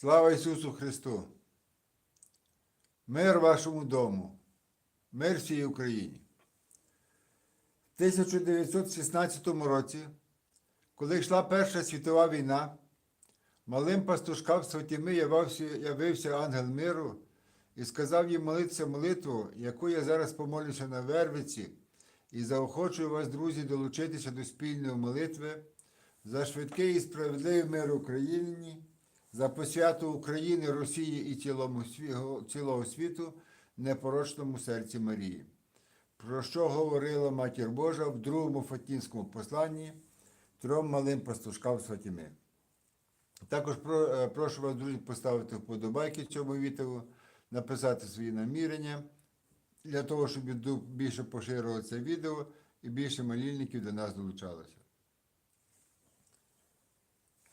Слава Ісусу Христу! Мир вашому дому, мир всій Україні. В 1916 році, коли йшла Перша світова війна, малим пастушкам Святіми явився, явився ангел миру і сказав їм молитися молитву, яку я зараз помолюся на Вервиці, і заохочую вас, друзі, долучитися до спільної молитви за швидкий і справедливий мир Україні, за посвяту України, Росії і цілому, цілого світу непорочному серці Марії. Про що говорила Матір Божа в другому Фатінському посланні трьом малим пастушкам Святіми. Також е, прошу вас, друзі, поставити вподобайки цьому відео, написати свої намірення для того, щоб більше поширило це відео і більше молільників до нас долучалося.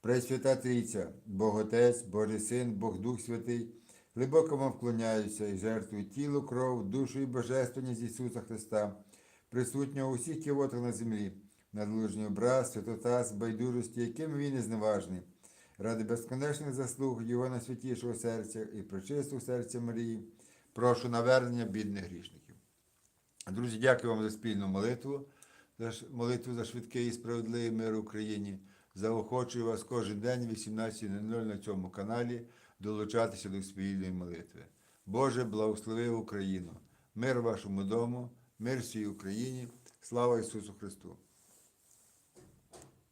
Пресвята Трійця, Бог Отець, Божий Син, Бог Дух Святий, глибоко вам вклоняюся і жертвую тіло, кров, душу і божественність Ісуса Христа, присутнього у всіх кивотах на землі, надлужній образ, святота, байдужості, яким він і зневажний, ради безконечних заслуг Його найсвятішого серця і причистого серця Марії, прошу навернення бідних грішників. Друзі, дякую вам за спільну молитву, за молитву за швидкий і справедливий мир в Україні. Заохочую вас кожен день в 18.00 на цьому каналі долучатися до спільної молитви. Боже, благослови Україну, мир вашому дому, мир всій Україні, слава Ісусу Христу!